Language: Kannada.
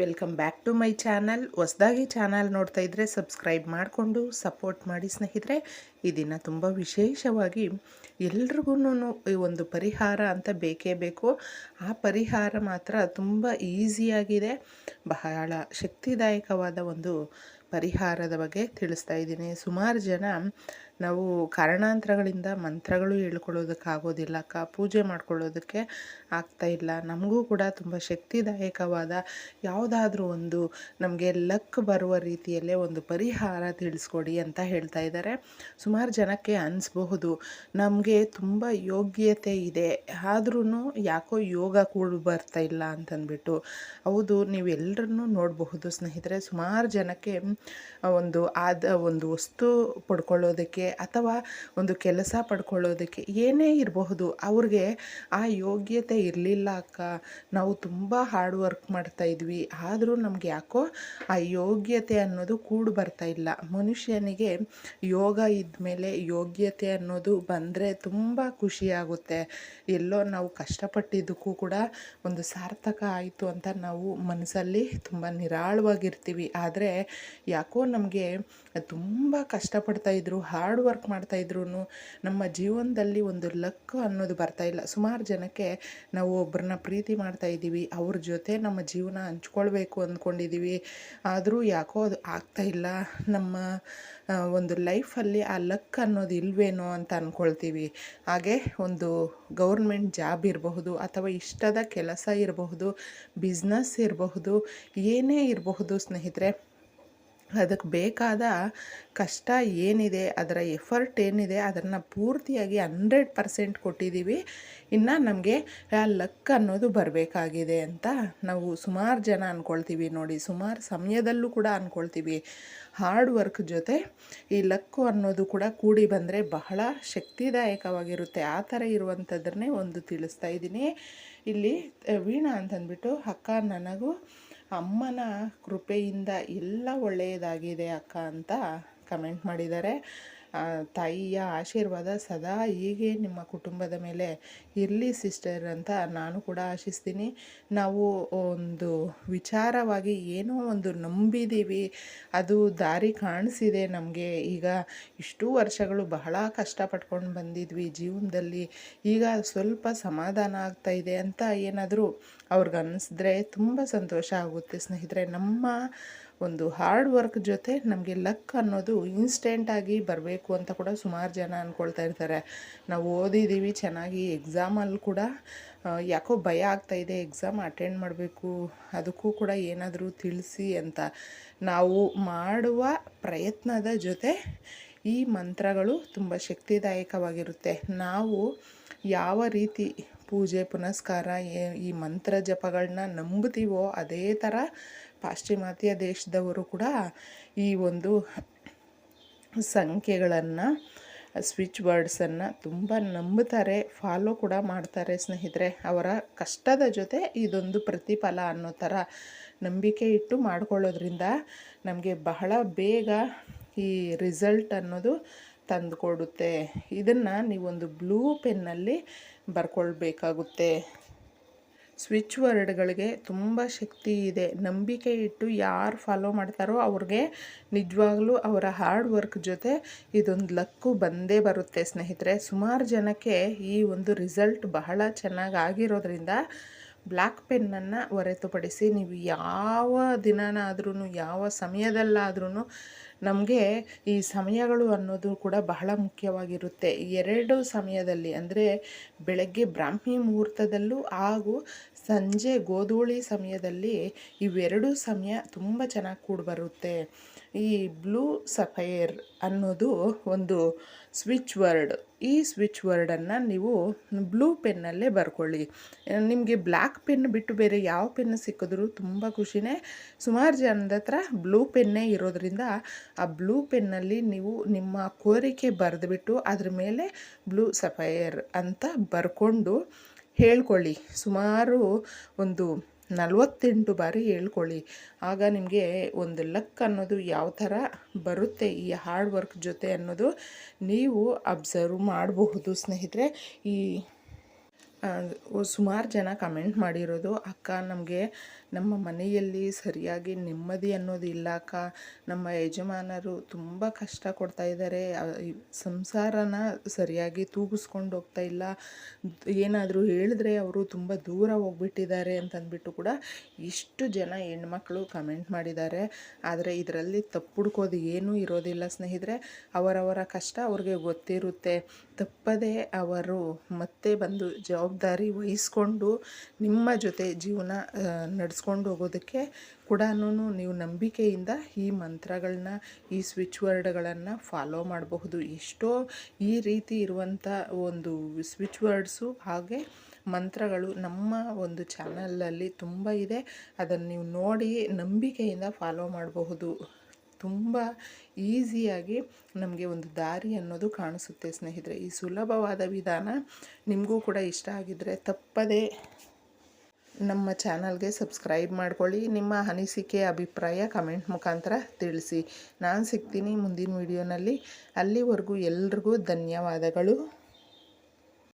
Welcome back to my channel ಹೊಸದಾಗಿ ಚಾನಲ್ ನೋಡ್ತಾ ಇದ್ದರೆ ಸಬ್ಸ್ಕ್ರೈಬ್ ಮಾಡಿಕೊಂಡು ಸಪೋರ್ಟ್ ಮಾಡಿ ಸ್ನೇಹಿತರೆ, ಈ ದಿನ ತುಂಬ ವಿಶೇಷವಾಗಿ ಎಲ್ರಿಗೂ ಈ ಒಂದು ಪರಿಹಾರ ಅಂತ ಬೇಕೇ ಬೇಕು. ಆ ಪರಿಹಾರ ಮಾತ್ರ ತುಂಬ ಈಸಿಯಾಗಿದೆ ಬಹಳ ಶಕ್ತಿದಾಯಕವಾದ ಒಂದು ಪರಿಹಾರದ ಬಗ್ಗೆ ತಿಳಿಸ್ತಾ ಇದ್ದೀನಿ. ಸುಮಾರು ಜನ ನಾವು ಕಾರಣಾಂತರಗಳಿಂದ ಮಂತ್ರಗಳು ಹೇಳ್ಕೊಳ್ಳೋದಕ್ಕಾಗೋದಿಲ್ಲ ಅಕ್ಕ ಪೂಜೆ ಮಾಡ್ಕೊಳ್ಳೋದಕ್ಕೆ ಆಗ್ತಾ ಇಲ್ಲ. ನಮಗೂ ಕೂಡ ತುಂಬ ಶಕ್ತಿದಾಯಕವಾದ ಯಾವುದಾದ್ರೂ ಒಂದು ನಮಗೆ ಲಕ್ ಬರುವ ರೀತಿಯಲ್ಲೇ ಒಂದು ಪರಿಹಾರ ತಿಳಿಸ್ಕೊಡಿ ಅಂತ ಹೇಳ್ತಾ ಇದ್ದಾರೆ. ಸುಮಾರು ಜನಕ್ಕೆ ಅನಿಸ್ಬಹುದು, ನಮಗೆ ತುಂಬ ಯೋಗ್ಯತೆ ಇದೆ ಆದ್ರೂ ಯಾಕೋ ಯೋಗ ಕೂಡ ಬರ್ತಾ ಇಲ್ಲ ಅಂತಂದ್ಬಿಟ್ಟು. ಹೌದು ನೀವೆಲ್ಲರನ್ನೂ ನೋಡಬಹುದು ಸ್ನೇಹಿತರೆ, ಸುಮಾರು ಜನಕ್ಕೆ ಒಂದು ಆದ ಒಂದು ವಸ್ತು ಪಡ್ಕೊಳ್ಳೋದಕ್ಕೆ ಅಥವಾ ಒಂದು ಕೆಲಸ ಪಡ್ಕೊಳ್ಳೋದಕ್ಕೆ ಏನೇ ಇರಬಹುದು, ಅವ್ರಿಗೆ ಆ ಯೋಗ್ಯತೆ ಇರಲಿಲ್ಲ ಅಕ್ಕ. ನಾವು ತುಂಬ ಹಾರ್ಡ್ ವರ್ಕ್ ಮಾಡ್ತಾ ಇದ್ವಿ. ಆದರೂ ನಮ್ಗೆ ಯಾಕೋ ಆ ಯೋಗ್ಯತೆ ಅನ್ನೋದು ಕೂಡು ಬರ್ತಾ ಇಲ್ಲ. ಮನುಷ್ಯನಿಗೆ ಯೋಗ ಇದ್ಮೇಲೆ ಯೋಗ್ಯತೆ ಅನ್ನೋದು ಬಂದರೆ ತುಂಬ ಖುಷಿಯಾಗುತ್ತೆ ಎಲ್ಲೋ ನಾವು ಕಷ್ಟಪಟ್ಟಿದ್ದಕ್ಕೂ ಕೂಡ ಒಂದು ಸಾರ್ಥಕ ಆಯಿತು ಅಂತ ನಾವು ಮನಸ್ಸಲ್ಲಿ ತುಂಬ ನಿರಾಳವಾಗಿರ್ತೀವಿ. ಆದರೆ ಯಾಕೋ ನಮಗೆ ತುಂಬ ಕಷ್ಟಪಡ್ತಾಯಿದ್ರು ಹಾರ್ಡ್ ವರ್ಕ್ ಮಾಡ್ತಾಯಿದ್ರು ನಮ್ಮ ಜೀವನದಲ್ಲಿ ಒಂದು ಲಕ್ ಅನ್ನೋದು ಬರ್ತಾ ಇಲ್ಲ. ಸುಮಾರು ಜನಕ್ಕೆ ನಾವು ಒಬ್ಬರನ್ನ ಪ್ರೀತಿ ಮಾಡ್ತಾ ಇದ್ದೀವಿ, ಅವ್ರ ಜೊತೆ ನಮ್ಮ ಜೀವನ ಹಂಚ್ಕೊಳ್ಬೇಕು ಅಂದ್ಕೊಂಡಿದ್ದೀವಿ ಆದರೂ ಯಾಕೋ ಅದು ಆಗ್ತಾಯಿಲ್ಲ ನಮ್ಮ ಒಂದು ಲೈಫಲ್ಲಿ ಆ ಲಕ್ ಅನ್ನೋದು ಇಲ್ವೇನೋ ಅಂತ ಅಂದ್ಕೊಳ್ತೀವಿ ಹಾಗೆ ಒಂದು ಗೌರ್ಮೆಂಟ್ ಜಾಬ್ ಇರಬಹುದು ಅಥವಾ ಇಷ್ಟದ ಕೆಲಸ ಇರಬಹುದು ಬಿಸ್ನೆಸ್ ಇರಬಹುದು, ಏನೇ ಇರಬಹುದು ಸ್ನೇಹಿತರೆ ಅದಕ್ಕೆ ಬೇಕಾದ ಕಷ್ಟ ಏನಿದೆ, ಅದರ ಎಫರ್ಟ್ ಏನಿದೆ, ಅದನ್ನು ಪೂರ್ತಿಯಾಗಿ ಹಂಡ್ರೆಡ್ ಪರ್ಸೆಂಟ್ ಕೊಟ್ಟಿದ್ದೀವಿ. ಇನ್ನು ನಮಗೆ ಲಕ್ ಅನ್ನೋದು ಬರಬೇಕಾಗಿದೆ ಅಂತ ನಾವು ಸುಮಾರು ಜನ ಅಂದ್ಕೊಳ್ತೀವಿ ನೋಡಿ. ಸುಮಾರು ಸಮಯದಲ್ಲೂ ಕೂಡ ಅಂದ್ಕೊಳ್ತೀವಿ ಹಾರ್ಡ್ ವರ್ಕ್ ಜೊತೆ ಈ ಲಕ್ಕು ಅನ್ನೋದು ಕೂಡ ಕೂಡಿ ಬಂದರೆ ಬಹಳ ಶಕ್ತಿದಾಯಕವಾಗಿರುತ್ತೆ. ಆ ಥರ ಇರುವಂಥದ್ದನ್ನೇ ಒಂದು ತಿಳಿಸ್ತಾ ಇದ್ದೀನಿ. ಇಲ್ಲಿ ವೀಣಾ ಅಂತಂದ್ಬಿಟ್ಟು ಅಕ್ಕ ನನಗೂ ಅಮ್ಮನ ಕೃಪೆಯಿಂದ ಎಲ್ಲ ಒಳ್ಳೆಯದಾಗಿದೆ ಅಕ್ಕ ಅಂತ ಕಮೆಂಟ್ ಮಾಡಿದ್ದಾರೆ. ತಾಯಿಯ ಆಶೀರ್ವಾದ ಸದಾ ಹೀಗೆ ನಿಮ್ಮ ಕುಟುಂಬದ ಮೇಲೆ ಇರಲಿ ಸಿಸ್ಟರ್ ಅಂತ ನಾನು ಕೂಡ ಆಶಿಸ್ತೀನಿ. ನಾವು ಒಂದು ವಿಚಾರವಾಗಿ ಏನೋ ಒಂದು ನಂಬಿದ್ದೀವಿ. ಅದು ದಾರಿ ಕಾಣಿಸಿದೆ ನಮಗೆ. ಈಗ ಇಷ್ಟು ವರ್ಷಗಳು ಬಹಳ ಕಷ್ಟಪಟ್ಕೊಂಡು ಬಂದಿದ್ವಿ ಜೀವನದಲ್ಲಿ. ಈಗ ಸ್ವಲ್ಪ ಸಮಾಧಾನ ಆಗ್ತಾ ಇದೆ ಅಂತ ಏನಾದರೂ ಅವ್ರಿಗೆ ಅನ್ನಿಸಿದ್ರೆ ತುಂಬ ಸಂತೋಷ ಆಗುತ್ತೆ ಸ್ನೇಹಿತರೆ. ನಮ್ಮ ಒಂದು ಹಾರ್ಡ್ ವರ್ಕ್ ಜೊತೆ ನಮಗೆ ಲಕ್ ಅನ್ನೋದು ಇನ್ಸ್ಟೆಂಟಾಗಿ ಬರಬೇಕು ಅಂತ ಕೂಡ ಸುಮಾರು ಜನ ಅಂದ್ಕೊಳ್ತಾ ಇರ್ತಾರೆ. ನಾವು ಓದಿದ್ದೀವಿ ಚೆನ್ನಾಗಿ ಎಕ್ಸಾಮಲ್ಲಿ ಕೂಡ ಯಾಕೋ ಭಯ ಆಗ್ತಾಯಿದೆ ಎಕ್ಸಾಮ್ ಅಟೆಂಡ್ ಮಾಡಬೇಕು, ಅದಕ್ಕೂ ಕೂಡ ಏನಾದರೂ ತಿಳಿಸಿ ಅಂತ. ನಾವು ಮಾಡುವ ಪ್ರಯತ್ನದ ಜೊತೆ ಈ ಮಂತ್ರಗಳು ತುಂಬ ಶಕ್ತಿದಾಯಕವಾಗಿರುತ್ತೆ. ನಾವು ಯಾವ ರೀತಿ ಪೂಜೆ, ಪುನಸ್ಕಾರ ಈ ಮಂತ್ರ ಜಪಗಳನ್ನ ನಂಬ್ತೀವೋ ಅದೇ ಥರ ಪಾಶ್ಚಿಮಾತ್ಯ ದೇಶದವರು ಕೂಡ ಈ ಒಂದು ಸಂಖ್ಯೆಗಳನ್ನು ಸ್ವಿಚ್ ವರ್ಡ್ಸನ್ನು ತುಂಬ ನಂಬುತ್ತಾರೆ ಫಾಲೋ ಕೂಡ ಮಾಡ್ತಾರೆ ಸ್ನೇಹಿತರೆ. ಅವರ ಕಷ್ಟದ ಜೊತೆ ಇದೊಂದು ಪ್ರತಿಫಲ ಅನ್ನೋ ಥರ ನಂಬಿಕೆ ಇಟ್ಟು ಮಾಡ್ಕೊಳ್ಳೋದ್ರಿಂದ ನಮಗೆ ಬಹಳ ಬೇಗ ಈ ರಿಸಲ್ಟ್ ಅನ್ನೋದು ತಂದುಕೊಡುತ್ತೆ. ಇದನ್ನು ನೀವೊಂದು ಬ್ಲೂ ಪೆನ್ನಲ್ಲಿ ಬರ್ಕೊಳ್ಬೇಕಾಗುತ್ತೆ. ಸ್ವಿಚ್ ವರ್ಡ್ಗಳಿಗೆ ತುಂಬ ಶಕ್ತಿ ಇದೆ. ನಂಬಿಕೆ ಇಟ್ಟು ಯಾರು ಫಾಲೋ ಮಾಡ್ತಾರೋ ಅವ್ರಿಗೆ ನಿಜವಾಗ್ಲೂ ಅವರ ಹಾರ್ಡ್ ವರ್ಕ್ ಜೊತೆ ಇದೊಂದು ಲಕ್ಕು ಬಂದೇ ಬರುತ್ತೆ ಸ್ನೇಹಿತರೆ. ಸುಮಾರು ಜನಕ್ಕೆ ಈ ಒಂದು ರಿಸಲ್ಟ್ ಬಹಳ ಚೆನ್ನಾಗಿ ಆಗಿರೋದ್ರಿಂದ ಬ್ಲ್ಯಾಕ್ ಪೆನ್ನನ್ನು ಹೊರತುಪಡಿಸಿ ನೀವು ಯಾವ ದಿನನಾದ್ರೂ ಯಾವ ಸಮಯದಲ್ಲಾದ್ರೂ ನಮಗೆ ಈ ಸಮಯಗಳು ಅನ್ನೋದು ಕೂಡ ಬಹಳ ಮುಖ್ಯವಾಗಿರುತ್ತೆ. ಎರಡು ಸಮಯದಲ್ಲಿ ಅಂದರೆ ಬೆಳಗ್ಗೆ ಬ್ರಾಹ್ಮಿ ಮುಹೂರ್ತದಲ್ಲೂ ಹಾಗೂ ಸಂಜೆ ಗೋಧೂಳಿ ಸಮಯದಲ್ಲಿ ಇವೆರಡೂ ಸಮಯ ತುಂಬ ಚೆನ್ನಾಗಿ ಕೂಡಿ ಬರುತ್ತೆ ಈ ಬ್ಲೂ ಸಫೈರ್ ಅನ್ನೋದು ಒಂದು ಸ್ವಿಚ್ ವರ್ಡ್. ಈ ಸ್ವಿಚ್ ವರ್ಡನ್ನು ನೀವು ಬ್ಲೂ ಪೆನ್ನಲ್ಲೇ ಬರ್ಕೊಳ್ಳಿ. ನಿಮಗೆ ಬ್ಲ್ಯಾಕ್ ಪೆನ್ ಬಿಟ್ಟು ಬೇರೆ ಯಾವ ಪೆನ್ ಸಿಕ್ಕಿದ್ರೂ ತುಂಬ ಖುಷಿನೇ. ಸುಮಾರು ಜನದ ಹತ್ರ ಬ್ಲೂ ಪೆನ್ನೇ ಇರೋದ್ರಿಂದ ಆ ಬ್ಲೂ ಪೆನ್ನಲ್ಲಿ ನೀವು ನಿಮ್ಮ ಕೋರಿಕೆ ಬರೆದುಬಿಟ್ಟು ಅದ್ರ ಮೇಲೆ ಬ್ಲೂ ಸಫೈರ್ ಅಂತ ಬರ್ಕೊಂಡು ಹೇಳ್ಕೊಳ್ಳಿ. ಸುಮಾರು ಒಂದು ನಲವತ್ತೆಂಟು ಬಾರಿ ಹೇಳ್ಕೊಳ್ಳಿ. ಆಗ ನಿಮಗೆ ಒಂದು ಲಕ್ ಅನ್ನೋದು ಯಾವ ಥರ ಬರುತ್ತೆ, ಈ ಹಾರ್ಡ್ ವರ್ಕ್ ಜೊತೆ ಅನ್ನೋದು ನೀವು ಅಬ್ಸರ್ವ್ ಮಾಡಬಹುದು ಸ್ನೇಹಿತರೆ. ಈ ಸುಮಾರು ಜನ ಕಮೆಂಟ್ ಮಾಡಿರೋದು, ಅಕ್ಕ, ನಮಗೆ ನಮ್ಮ ಮನೆಯಲ್ಲಿ ಸರಿಯಾಗಿ ನೆಮ್ಮದಿ ಅನ್ನೋದಿಲ್ಲ ಅಕ್ಕ. ನಮ್ಮ ಯಜಮಾನರು ತುಂಬ ಕಷ್ಟ ಕೊಡ್ತಾ ಇದ್ದಾರೆ ಸಂಸಾರನ ಸರಿಯಾಗಿ ತೂಗಿಸ್ಕೊಂಡು ಹೋಗ್ತಾ ಇಲ್ಲ. ಏನಾದರೂ ಹೇಳಿದ್ರೆ ಅವರು ತುಂಬ ದೂರ ಹೋಗ್ಬಿಟ್ಟಿದ್ದಾರೆ ಅಂತಂದ್ಬಿಟ್ಟು ಕೂಡ ಇಷ್ಟು ಜನ ಹೆಣ್ಮಕ್ಳು ಕಮೆಂಟ್ ಮಾಡಿದ್ದಾರೆ. ಆದರೆ ಇದರಲ್ಲಿ ತಪ್ಪು ಹುಡ್ಕೋದು ಏನೂ ಇರೋದಿಲ್ಲ, ಸ್ನೇಹಿತರೆ. ಅವರವರ ಕಷ್ಟ ಅವ್ರಿಗೆ ಗೊತ್ತಿರುತ್ತೆ. ತಪ್ಪದೇ ಅವರು ಮತ್ತೆ ಬಂದು ಜವಾಬ್ದಾರಿ ವಹಿಸ್ಕೊಂಡು ನಿಮ್ಮ ಜೊತೆ ಜೀವನ ನಡೆಸ್ಕೊಂಡು ಹೋಗೋದಕ್ಕೆ ಕೂಡ ನೀವು ನಂಬಿಕೆಯಿಂದ ಈ ಮಂತ್ರಗಳನ್ನ, ಈ ಸ್ವಿಚ್ ವರ್ಡ್ಗಳನ್ನು ಫಾಲೋ ಮಾಡಬಹುದು. ಎಷ್ಟೋ ಈ ರೀತಿ ಇರುವಂಥ ಒಂದು ಸ್ವಿಚ್ ವರ್ಡ್ಸು ಹಾಗೆ ಮಂತ್ರಗಳು ನಮ್ಮ ಒಂದು ಚಾನಲಲ್ಲಿ ತುಂಬ ಇದೆ. ಅದನ್ನು ನೀವು ನೋಡಿ ನಂಬಿಕೆಯಿಂದ ಫಾಲೋ ಮಾಡಬಹುದು. ತುಂಬ ಈಸಿಯಾಗಿ ನಮಗೆ ಒಂದು ದಾರಿ ಅನ್ನೋದು ಕಾಣಿಸುತ್ತೆ ಸ್ನೇಹಿತರೆ. ಈ ಸುಲಭವಾದ ವಿಧಾನ ನಿಮಗೂ ಕೂಡ ಇಷ್ಟ ಆಗಿದ್ದರೆ ತಪ್ಪದೇ ನಮ್ಮ ಚಾನಲ್ಗೆ ಸಬ್ಸ್ಕ್ರೈಬ್ ಮಾಡ್ಕೊಳ್ಳಿ. ನಿಮ್ಮ ಅನಿಸಿಕೆ, ಅಭಿಪ್ರಾಯ ಕಮೆಂಟ್ ಮುಖಾಂತರ ತಿಳಿಸಿ. ನಾನು ಸಿಗ್ತೀನಿ ಮುಂದಿನ ವಿಡಿಯೋನಲ್ಲಿ. ಅಲ್ಲಿವರೆಗೂ ಎಲ್ರಿಗೂ ಧನ್ಯವಾದಗಳು.